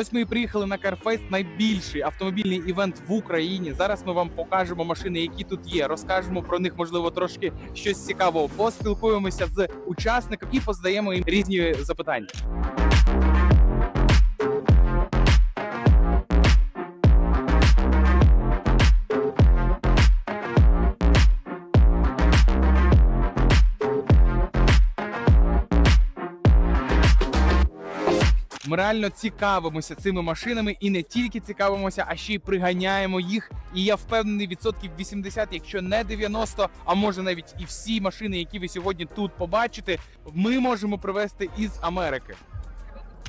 Ось ми і приїхали на Carfest, найбільший автомобільний івент в Україні. Зараз ми вам покажемо машини, які тут є. Розкажемо про них, можливо, трошки щось цікавого. Поспілкуємося з учасниками і позадаємо їм різні запитання. Ми реально цікавимося цими машинами і не тільки цікавимося, а ще й приганяємо їх. І я впевнений, відсотків 80, якщо не 90, а може навіть і всі машини, які ви сьогодні тут побачите, ми можемо привезти із Америки.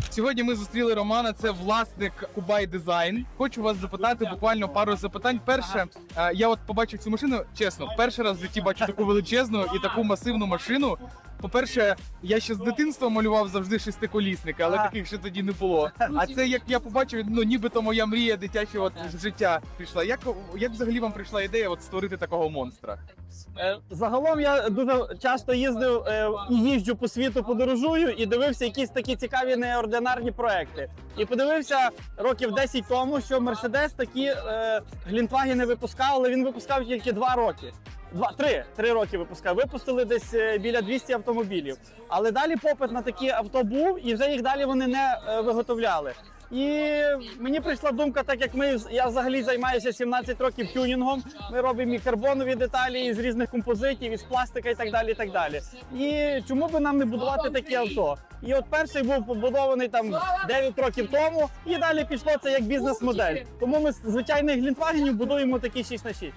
Сьогодні ми зустріли Романа. Це власник Кубай Дизайн. Хочу вас запитати буквально пару запитань. Перше, е, я от побачив цю машину. Чесно, перший раз в житті бачу таку величезну і таку масивну машину. По-перше, я ще з дитинства малював завжди шестиколісника, але таких ще тоді не було. А це як я побачив, ну нібито моя мрія з життя пішла. Як як взагалі вам прийшла ідея от створити такого монстра? Е, Загалом я дуже часто їздив е, і їжджу по світу, подорожую і дивився якісь такі цікаві неординарні проекти. І подивився років 10 тому, що Мерседес такі е, глінтваги не випускав, але він випускав тільки 2 роки. Два, три, три роки випускав. Випустили десь е, біля 200 автомобілів. Але далі попит на такі авто був, і вже їх далі вони не е, виготовляли. І мені прийшла думка, так як ми я взагалі займаюся 17 років тюнінгом. Ми робимо і карбонові деталі із різних композитів, із пластика і так далі. І так далі. І чому би нам не будувати такі авто? І от перший був побудований там 9 років тому, і далі пішло це як бізнес-модель. Тому ми з звичайних глінтвагенів будуємо такі 6 на 6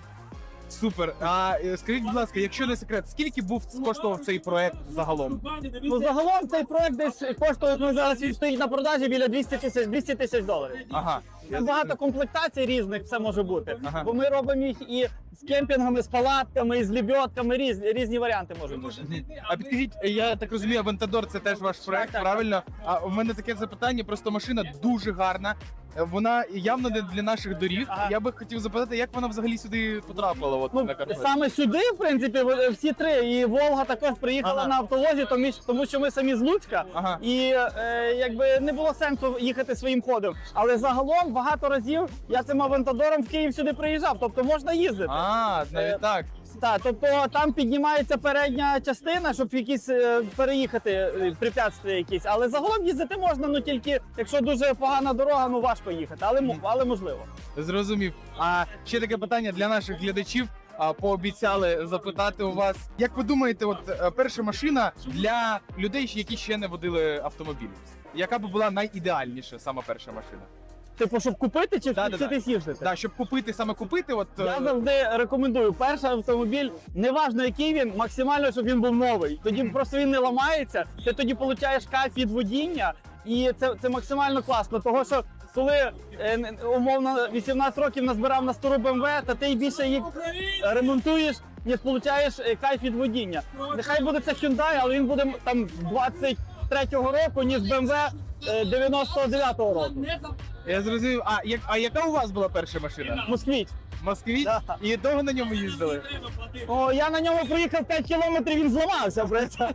Супер. А е, скажіть, будь ласка, якщо не секрет, скільки був коштував цей проект загалом? Ну загалом цей проект десь коштує ну, зараз він стоїть на продажі біля 200 тисяч 200 тисяч доларів. Ага. Там багато комплектацій різних все може бути. Ага. Бо ми робимо їх і з кемпінгами, з палатками, і з лебедками, різні, різні варіанти можуть бути. А підкажіть, я так розумію, Авентадор це теж ваш проект, так, правильно? А у мене таке запитання, просто машина дуже гарна. Вона явно не для наших доріг. Ага. Я би хотів запитати, як вона взагалі сюди потрапила? От Ну, на Карпат? саме сюди, в принципі, ви- всі три. І Волга також приїхала Ага. на автовозі, тому, тому що ми самі з Луцька. Ага. І е, якби не було сенсу їхати своїм ходом. Але загалом багато разів я цим авантадором в Київ сюди приїжджав. Тобто можна їздити. А, навіть Е, так. Так, тобто там піднімається передня частина, щоб якісь е, переїхати е, препятствия якісь. Але загалом їздити можна, ну тільки якщо дуже погана дорога, ну важко їхати, але мо- але можливо. Зрозумів. А ще таке питання для наших глядачів. А пообіцяли запитати у вас, як ви думаєте, от е, перша машина для людей, які ще не водили автомобіль? Яка би була найідеальніша саме перша машина? Типу, щоб купити чи Да, да, да. вчитись їздити? Так, щоб купити саме купити, от е, Я завжди рекомендую перший автомобіль, неважно який він, максимально, щоб він був новий. Тоді просто він не ламається. Ти тоді получаєш кайф від водіння, і це, це максимально класно. Того що коли е, умовно 18 років назбирав на стару БМВ, та ти більше їх ремонтуєш, ніж получаєш е, кайф від водіння. Нехай буде це Hyundai, але він буде там 23-го року, ніж е, 99-го року. Я зрозумів. А як а яка у вас була перша машина? Москвич. Москвіч? Да. І довго на ньому їздили? О, я на ньому проїхав 5 кілометрів, він зламався. просто.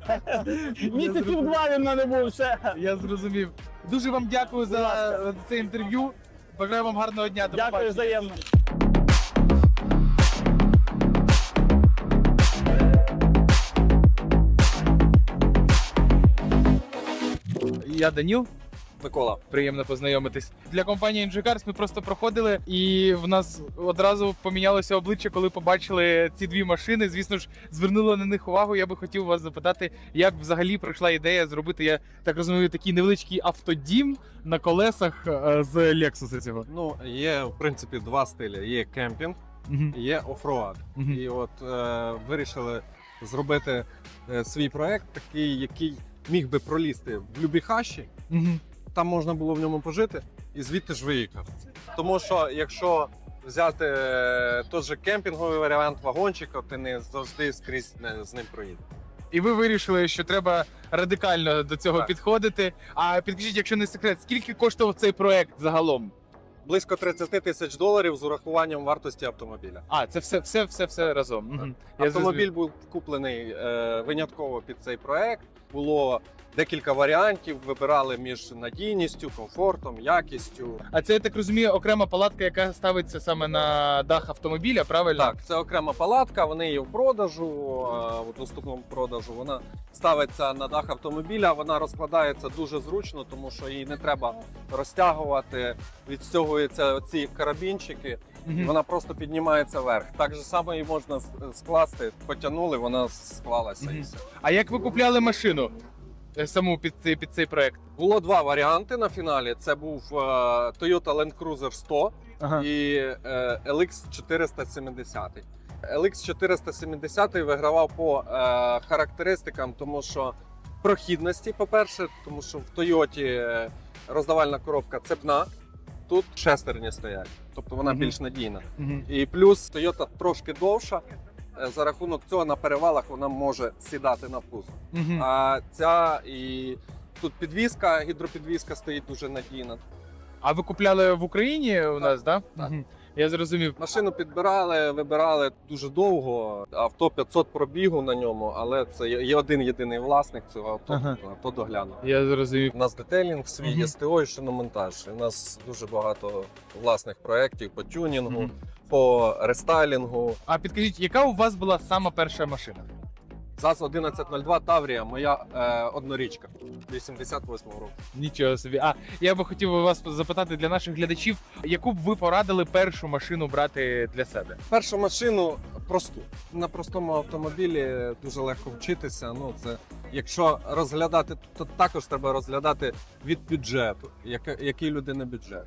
Місяців два він в мене був ще. Я зрозумів. Дуже вам дякую за за це інтерв'ю. Бажаю вам гарного дня. До Дякую побачення. взаємно. Я Даніл. Микола. Приємно познайомитись. Для компанії NG Cars ми просто проходили, і в нас одразу помінялося обличчя, коли побачили ці дві машини. Звісно ж, звернули на них увагу. Я би хотів вас запитати, як взагалі прийшла ідея зробити, я так розумію, такий невеличкий автодім на колесах е, з Lexus цього. Ну, є в принципі два стилі: є кемпінг, є офроад. І от е, вирішили зробити е, свій проект, такий, який міг би пролізти в любі хащі. Там можна було в ньому пожити і звідти ж виїхати. Тому що якщо взяти е, той же кемпінговий варіант вагончика, ти не завжди скрізь не, з ним проїдеш. І ви вирішили, що треба радикально до цього Так. підходити. А підкажіть, якщо не секрет, скільки коштував цей проект загалом? Близько 30 тисяч доларів з урахуванням вартості автомобіля. А, це все, все, все, все разом. Мгм. Я Автомобіль зрозумів. був куплений е, винятково під цей проект. Було декілька варіантів, вибирали між надійністю, комфортом, якістю. А це я так розумію, окрема палатка, яка ставиться саме на дах автомобіля, правильно? Так, це окрема палатка, вони є в продажу, в доступному продажу. Вона ставиться на дах автомобіля, вона розкладається дуже зручно, тому що її не треба розтягувати, відстягуються ці карабінчики, Мгм. вона просто піднімається вверх. Так же само її можна скласти, потягнули, вона склалася Мгм. А як ви купляли машину саму під цей під цей проект? Було два варіанти на фіналі. Це був е, Toyota Land Cruiser 100 Ага. і е, LX 470. LX 470 вигравав по е, характеристикам, тому що прохідності, по-перше, тому що в Toyota е, роздавальна коробка цепна, тут шестерні стоять, тобто вона Мгм. більш надійна. Мгм. І плюс Toyota трошки довша. Е, За рахунок цього на перевалах вона може сідати на пузо. Мгм. А ця і тут підвізка, гідропідвізка стоїть дуже надійна. А ви купляли в Україні у нас, так? Да? Так. Мгм. Я зрозумів. Машину підбирали, вибирали дуже довго. Авто 500 пробігу на ньому, але це є один єдиний власник цього авто. Ага. Авто доглянув. Я зрозумів. У нас детейлінг свій, Мгм. СТО і шиномонтаж. У нас дуже багато власних проєктів по тюнінгу, Мгм. По рестайлінгу. А підкажіть, яка у вас була сама перша машина? ЗАЗ 1102 Таврія, моя е, однорічка 88 року. Нічого собі. А я би хотів би вас запитати для наших глядачів, яку б ви порадили першу машину брати для себе? Першу машину просту. На простому автомобілі дуже легко вчитися. Ну це якщо розглядати, то також треба розглядати від бюджету, який людини бюджет.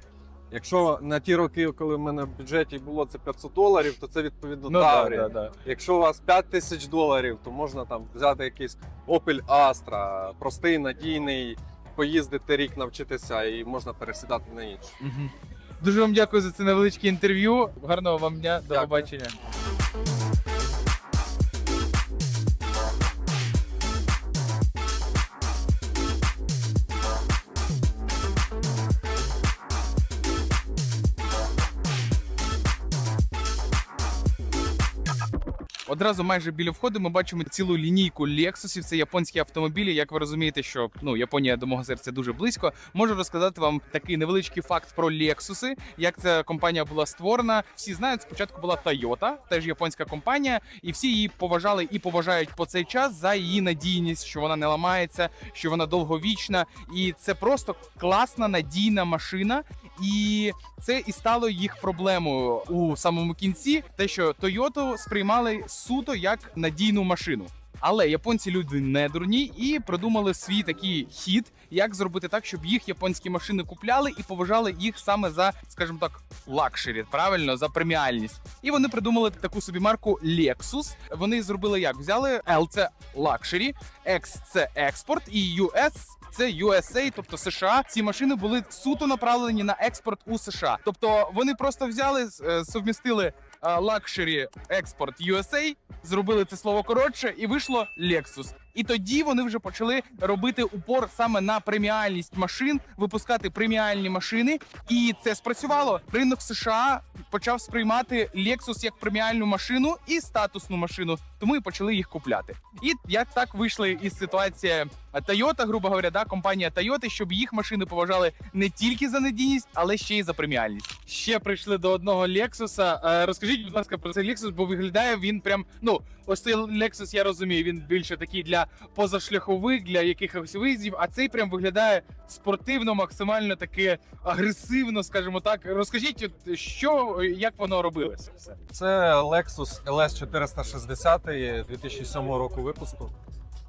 Якщо на ті роки, коли в мене в бюджеті було це 500 доларів, то це відповідно Ну да, да, да. Якщо у вас 5 тисяч доларів, то можна там взяти якийсь Opel Astra, простий, надійний, поїздити рік, навчитися і можна пересідати на інший. Угу. Дуже вам дякую за це невеличке інтерв'ю. Гарного вам дня, до побачення. Одразу майже біля входу ми бачимо цілу лінійку Lexusів. Це японські автомобілі. Як ви розумієте, що ну Японія до мого серця дуже близько. Можу розказати вам такий невеличкий факт про Lexuси, як ця компанія була створена. Всі знають, спочатку була Toyota, теж японська компанія, і всі її поважали і поважають по цей час за її надійність, що вона не ламається, що вона довговічна, і це просто класна надійна машина. І це і стало їх проблемою у самому кінці, те, що Toyota сприймали суто як надійну машину. Але японці люди не дурні і придумали свій такий хід, як зробити так, щоб їх японські машини купляли і поважали їх саме за, скажімо так, лакшері, правильно за преміальність. І вони придумали таку собі марку Lexus. Вони зробили як? Взяли L це Luxury, X це експорт і US це USA, тобто США. Ці машини були суто направлені на експорт у США. Тобто вони просто взяли, е, совмістили лакшері експорт USA, зробили це слово коротше, і вийшло Lexus. І тоді вони вже почали робити упор саме на преміальність машин, випускати преміальні машини, і це спрацювало. Ринок США почав сприймати Lexus як преміальну машину і статусну машину, тому і почали їх купляти. І як так вийшли із ситуації Toyota, грубо говоря, да, компанія Toyota, щоб їх машини поважали не тільки за надійність, але ще й за преміальність. Ще прийшли до одного Lexus. Е, Розкажіть, будь ласка, про цей Lexus, бо виглядає він прям. Ну, ось цей Lexus, я розумію, він більше такий для позашляхових, для якихось виїздів, а цей прям виглядає спортивно, максимально таке агресивно, скажімо так. Розкажіть, от, що як воно робилося все. Це Lexus LS 460 2007 року випуску.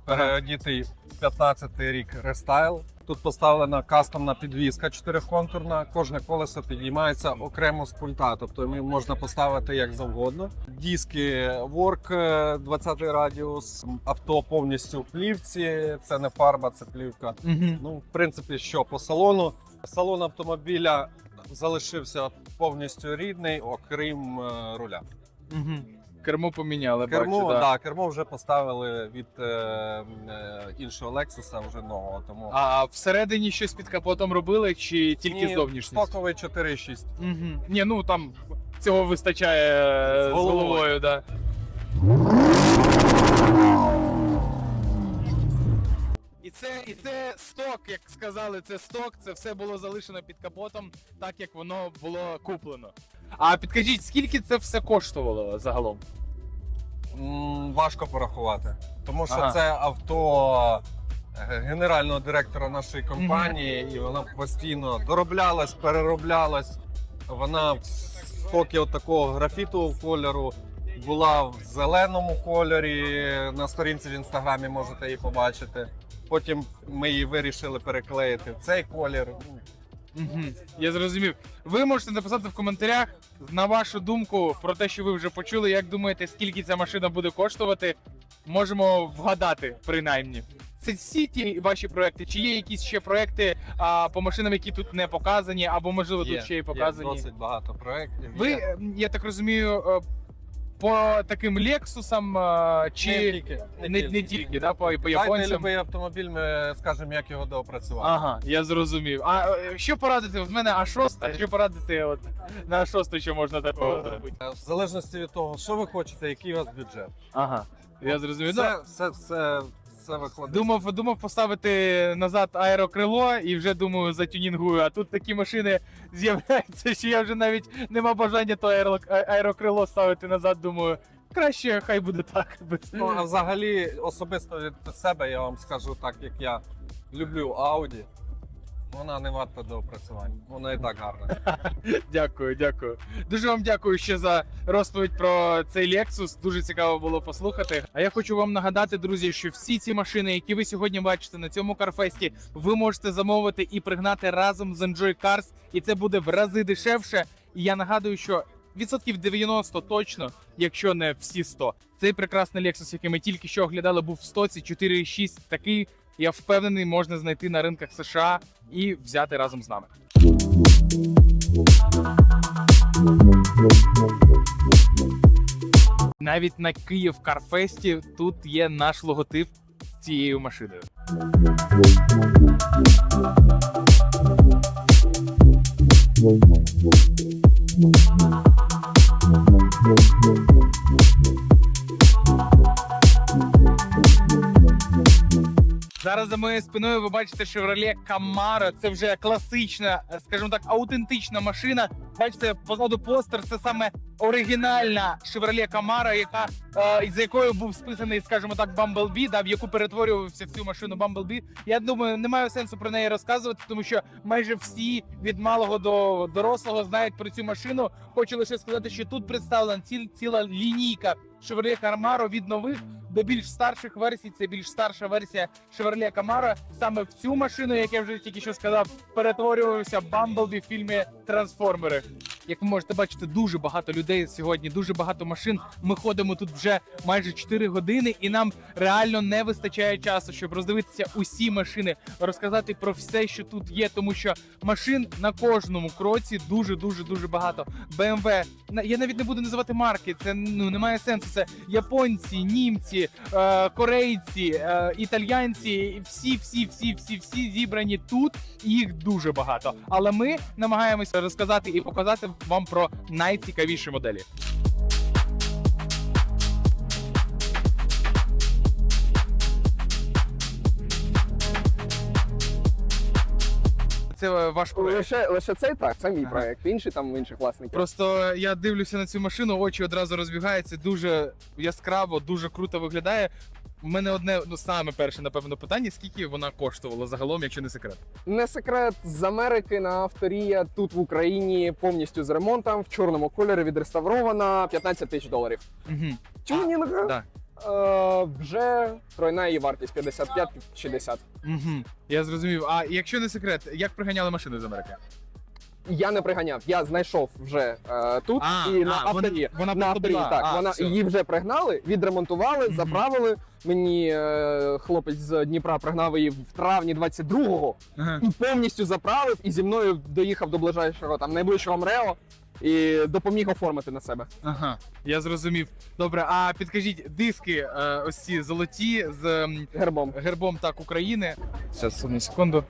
Переодітий 15 рік рестайл. Тут поставлена кастомна підвізка чотириконтурна. Кожне колесо підіймається окремо з пульта, тобто його можна поставити як завгодно. Диски Work е, 20 радіус, авто повністю в плівці. Це не фарба, це плівка. Угу. Ну, в принципі, що по салону. Салон автомобіля залишився повністю рідний, окрім е, руля. Угу. Кермо поміняли. Кермо, бачу, да. да. кермо вже поставили від е, е, іншого Лексуса, вже нового. Тому А всередині щось під капотом робили чи тільки Ні, зовнішність? стоковий 4.6. Угу. Ні, ну там цього вистачає е, З з головою. головою, да. Це, і це сток, як сказали, це сток, це все було залишено під капотом, так як воно було куплено. А підкажіть, скільки це все коштувало загалом? М, Важко порахувати, тому що Ага. це авто е, генерального директора нашої компанії, і вона постійно дороблялась, перероблялась. Вона в стокі от такого графітового кольору. Була в зеленому кольорі. На сторінці в інстаграмі можете її побачити. Потім ми її вирішили переклеїти в цей колір. Угу, я зрозумів. Ви можете написати в коментарях на вашу думку про те, що ви вже почули. Як думаєте, скільки ця машина буде коштувати? Можемо вгадати, принаймні. Це всі ті ваші проекти, чи є якісь ще проекти а, по машинам, які тут не показані, або можливо тут ще й показані. Є досить багато проєктів. Ви, я так розумію, е, по таким Лексусам е, чи не тільки, не, не тільки, да, по, по Дайте японцям. любий автомобіль, ми скажемо, як його доопрацювати. Ага, я зрозумів. А е, що порадити? В мене А6, а що порадити от на А6, що можна такого зробити? В залежності від того, що ви хочете, який у вас бюджет. Ага, я зрозумів. Ну, Це, це, все, все виходить. Думав, думав поставити назад аерокрило і вже думаю затюнінгую. А тут такі машини з'являються, що я вже навіть нема бажання то аеро- аерокрило ставити назад. Думаю, краще хай буде так. Ну, а взагалі, особисто від себе я вам скажу так, як я люблю Audi. Вона не варта доопрацювання. Вона і так гарна. Дякую, дякую. Дуже вам дякую ще за розповідь про цей Lexus. Дуже цікаво було послухати. А я хочу вам нагадати, друзі, що всі ці машини, які ви сьогодні бачите на цьому карфесті, ви можете замовити і пригнати разом з Enjoy Cars, і це буде в рази дешевше. І я нагадую, що. Відсотків 90 точно, якщо не всі 100. Цей прекрасний Lexus, який ми тільки що оглядали, був в стоці 4,6. Такий, я впевнений, можна знайти на ринках США і взяти разом з нами. Навіть на Київ Карфесті тут є наш логотип з цією машиною. Ça Зараз за моєю спиною ви бачите Chevrolet Camaro. Це вже класична, е, скажімо так, аутентична машина. Бачите, позаду постер це саме оригінальна Chevrolet Camaro, яка е, з якою був списаний, скажімо так, Bumblebee, да, в яку перетворювався в цю машину Bumblebee. Я думаю, немає сенсу про неї розказувати, тому що майже всі від малого до дорослого знають про цю машину. Хочу лише сказати, що тут представлена ціл, ціла лінійка Chevrolet Camaro від нових до більш старших версій. Це більш старша версія Chevrolet Camaro. Саме в цю машину, як я вже тільки що сказав, перетворювався Бамблбі в фільмі Трансформери. Як ви можете бачити, дуже багато людей сьогодні, дуже багато машин. Ми ходимо тут вже майже 4 години, і нам реально не вистачає часу, щоб роздивитися усі машини, розказати про все, що тут є, тому що машин на кожному кроці дуже дуже дуже багато. BMW, я навіть не буду називати марки, це ну немає сенсу. Це японці, німці, е, корейці, е, італьянці, всі, всі, всі, всі, всі зібрані тут. Їх дуже багато. Але ми намагаємося розказати і показати вам про найцікавіші моделі. Це е, ваш проект. Лише, лише цей так, це мій Ага. проект. Інший там в інших власників. Просто я дивлюся на цю машину, очі одразу розбігаються. Дуже яскраво, дуже круто виглядає. У мене одне, ну саме перше, напевно, питання: скільки вона коштувала загалом, якщо не секрет? Не секрет з Америки на авторія тут в Україні повністю з ремонтом в чорному кольорі відреставрована 15 тисяч доларів. Угу. Тюнінг Да. е, вже тройна її вартість 55-60. Угу. Я зрозумів. А якщо не секрет, як приганяли машину з Америки? Я не приганяв, я знайшов вже е, тут А, і на а, авторі. вона- вона на авторі, так. А, вона її вже пригнали, відремонтували, Мгм. заправили. Мені е, хлопець з Дніпра пригнав її в травні 22-го Ага. і повністю заправив, і зі мною доїхав до ближайшого там найближчого МРЕО і допоміг оформити на себе. ага, я зрозумів. Добре, а підкажіть диски, е, ось ці золоті з ем, Гербом. гербом так України. Зараз одну секунду.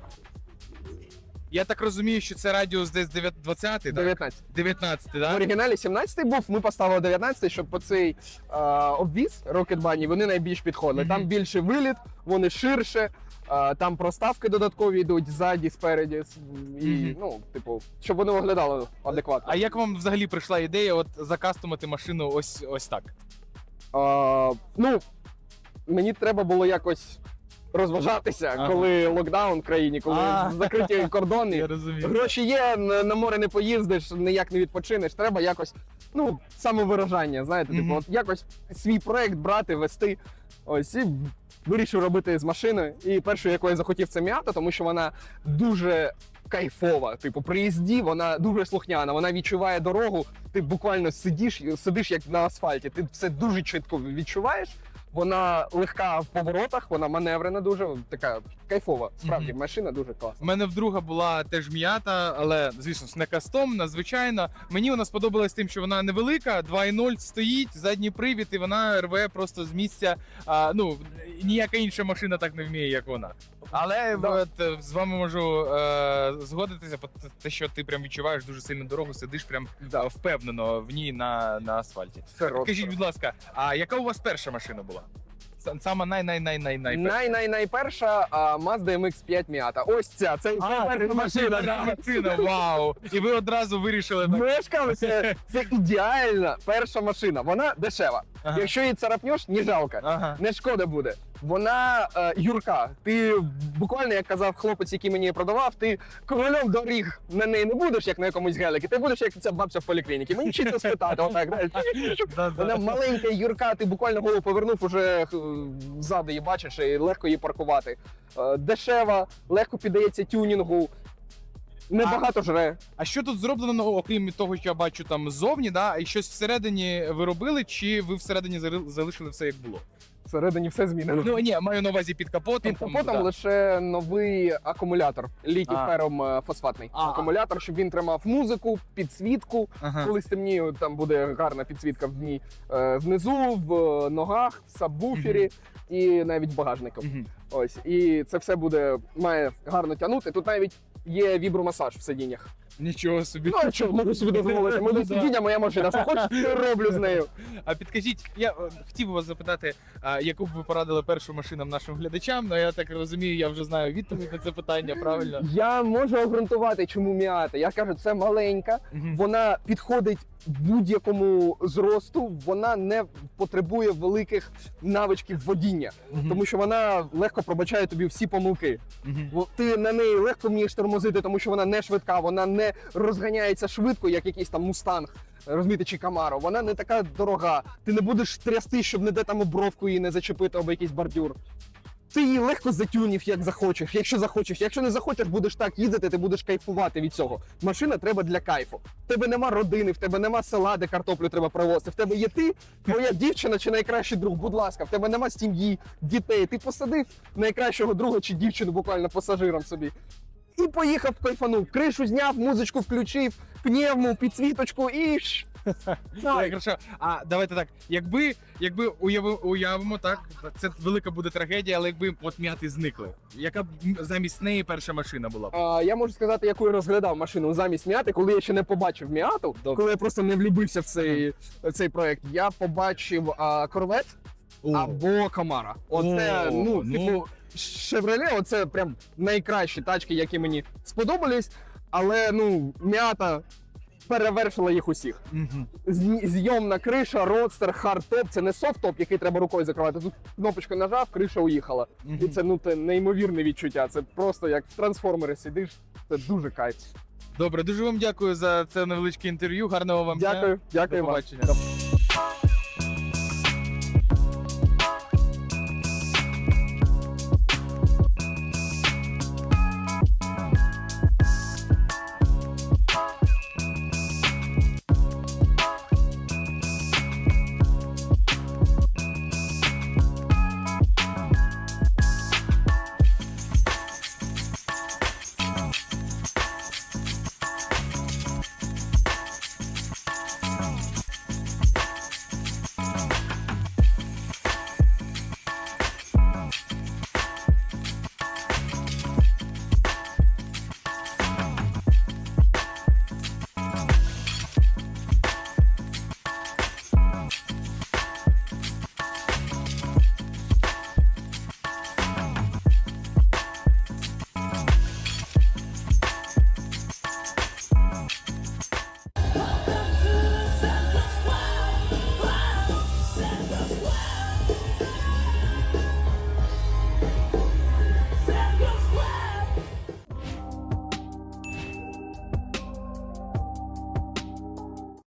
Я так розумію, що це радіус десь 20, так? 19. 19, В так? оригіналі 17 був, ми поставили 19, щоб по цей е, обвіз Rocket Bunny вони найбільш підходили. Мгм. Там більше виліт, вони ширше, е, там проставки додаткові йдуть ззаді, спереді. с- І, Мгм. ну, типу, щоб вони виглядали адекватно. А як вам взагалі прийшла ідея от закастомити машину ось ось так? А, ну, мені треба було якось розважатися, Ага. коли локдаун в країні, коли А. закриті кордони. розумію. Гроші є, на море не поїздиш, ніяк не відпочинеш. Треба якось, ну, самовиражання, знаєте, Мгм. типу, от якось свій проект брати, вести. Ось і вирішив робити з машини. І першою, якою я захотів, це м'ята, тому що вона дуже кайфова. Типу, при їзді вона дуже слухняна, вона відчуває дорогу. Ти буквально сидиш, сидиш як на асфальті. Ти все дуже чітко відчуваєш. Вона легка в поворотах, вона маневрена дуже, така кайфова. Справді, Мгм. машина дуже класна. У мене вдруга була теж м'ята, але звісно ж не кастомна, звичайно. Мені вона сподобалась тим, що вона невелика, 2.0 стоїть, задній привід, і вона рве просто з місця. А, ну ніяка інша машина так не вміє, як вона. Але Да. от, е, з вами можу е, згодитися, по те, що ти прям відчуваєш дуже сильну дорогу, сидиш прям Да. е, впевнено в ній на, на асфальті. Родстер. Скажіть, будь ласка, а яка у вас перша машина була? Сама най най най най най Най най найперша а, Mazda MX-5 Miata. Ось ця. Це перша машина. да. машина, вау! І ви одразу вирішили так. Це, це ідеальна перша машина. Вона дешева. Ага. Якщо її царапнеш, не жалко. Ага. Не шкода буде. Вона е, юрка. Ти буквально, як казав хлопець, який мені її продавав, ти королем доріг на неї не будеш, як на якомусь геліки. Ти будеш як ця бабця в поліклініці. Мені вчиться спитати. Отак. Вона маленька юрка, ти буквально голову повернув, уже ззаду її бачиш і легко її паркувати. Е, Дешева, легко піддається тюнінгу. Небагато жре. А що тут зроблено, ну, окрім того, що я бачу там ззовні, да? і щось всередині ви робили, чи ви всередині залишили все як було? Всередині все змінено. Ну ні, маю на увазі під капотом. Під капотом да. лише новий акумулятор, літій А. фером е, фосфатний А. акумулятор, щоб він тримав музику, підсвітку. Ага. Коли стемніє, там буде гарна підсвітка в дні е, внизу, в е, ногах, в сабвуфері і навіть багажником. Мгм. Ось і це все буде має гарно тягнути. Тут навіть є вібромасаж в сидіннях. Нічого собі. Ну а що можу собі дозволити? Моє сидіння, моя машина. Що хочеш, ти роблю з нею. А підкажіть, я е, хотів би вас запитати, а, яку б ви порадили першу машинам нашим глядачам? Ну я так розумію, я вже знаю відповідь на це питання, правильно? Я можу обґрунтувати, чому м'ята. Я кажу, це маленька. Мгм. Вона підходить будь-якому зросту, вона не потребує великих навичків водіння, Мгм. тому що вона легко пробачає тобі всі помилки. Мгм. Бо Ти на неї легко вмієш тормозити, тому що вона не швидка, вона не розганяється швидко, як якийсь там мустанг. Розумієте, чи Камаро, вона не така дорога. Ти не будеш трясти, щоб не де там обровку її не зачепити або якийсь бордюр. Ти її легко затюнів, як захочеш, якщо захочеш. Якщо не захочеш, будеш так їздити, ти будеш кайфувати від цього. Машина треба для кайфу. В тебе нема родини, в тебе нема села, де картоплю треба привозити. В тебе є ти, твоя дівчина чи найкращий друг. Будь ласка, в тебе нема сім'ї, дітей. Ти посадив найкращого друга чи дівчину буквально пасажиром собі. І поїхав кайфанув. Кришу зняв, музичку включив, пневму, підсвіточку і. Так, хорошо. А давайте так. Якби, якби уяви, уявимо так, це велика буде трагедія, але якби от м'яти зникли. Яка б замість неї перша машина була б? А, я можу сказати, яку я розглядав машину замість м'яти, коли я ще не побачив м'яту, Добре. коли я просто не влюбився в цей, цей проект. Я побачив а, корвет або Камара. Оце, О, ну, ну. Chevrolet, оце прям найкращі тачки, які мені сподобались. Але ну, м'ята перевершила їх усіх. Мгм. Зйомна криша, родстер, хардтоп. Це не софт-топ, який треба рукою закривати. Тут кнопочку нажав, криша уїхала. І це ну те неймовірне відчуття. Це просто як в трансформери сидиш. Це дуже кайф. Добре, дуже вам дякую за це невеличке інтерв'ю. Гарного вам дня. Дякую, дякую До вам. побачення.